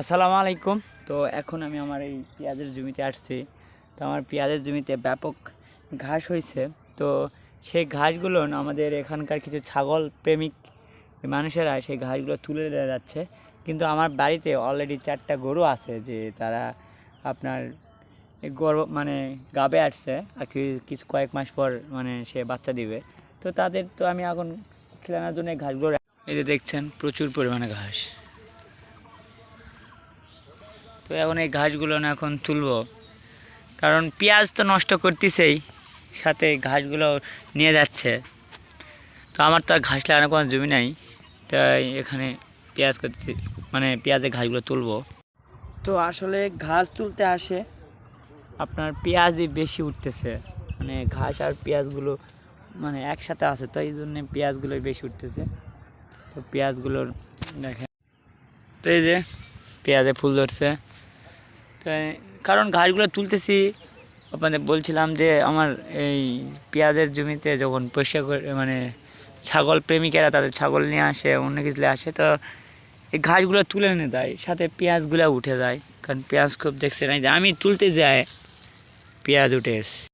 আসসালামু আলাইকুম। তো এখন আমি আমার এই পেঁয়াজের জমিতে আসছি। তো আমার পেঁয়াজের জমিতে ব্যাপক ঘাস হয়েছে। তো সেই ঘাসগুলো আমাদের এখানকার কিছু ছাগল প্রেমিক মানুষেরা সেই ঘাসগুলো তুলে নিয়ে যাচ্ছে। কিন্তু আমার বাড়িতে অলরেডি চারটা গরু আছে যে তারা আপনার গর্ব মানে গাবে আসছে। আর কিছু কয়েক মাস পর মানে সে বাচ্চা দিবে। তো তাদের তো আমি এখন খেলানোর জন্য ঘাসগুলো এই যে দেখছেন প্রচুর পরিমাণে ঘাস। তো এখন এই ঘাসগুলো না এখন তুলবো। কারণ পেঁয়াজ তো নষ্ট করতেছেই, সাথে ঘাসগুলো নিয়ে যাচ্ছে। তো আমার তো আর ঘাস লাগানোর কোনো জমি নাই, তাই এখানে পেঁয়াজ করতেছি মানে পেঁয়াজের ঘাসগুলো তুলবো। তো আসলে ঘাস তুলতে আসে, আপনার পেঁয়াজই বেশি উঠতেছে। মানে ঘাস আর পেঁয়াজগুলো মানে একসাথে আছে, তো এই জন্যে পেঁয়াজগুলোই বেশি উঠতেছে। তো পেঁয়াজগুলোর দেখেন, তো এই যে পেঁয়াজে ফুল ধরছে। কারণ ঘাসগুলো তুলতেছি আপনাদের বলছিলাম যে আমার এই পেঁয়াজের জমিতে যখন পয়সা মানে ছাগল প্রেমিকেরা তাদের ছাগল নিয়ে আসে, অন্য কিছু আসে, তো এই ঘাসগুলো তুলে এনে দেয়, সাথে পেঁয়াজগুলো উঠে যায়, কারণ পেঁয়াজ খুব দেখছে না আমি তুলতে যাই, পেঁয়াজ উঠে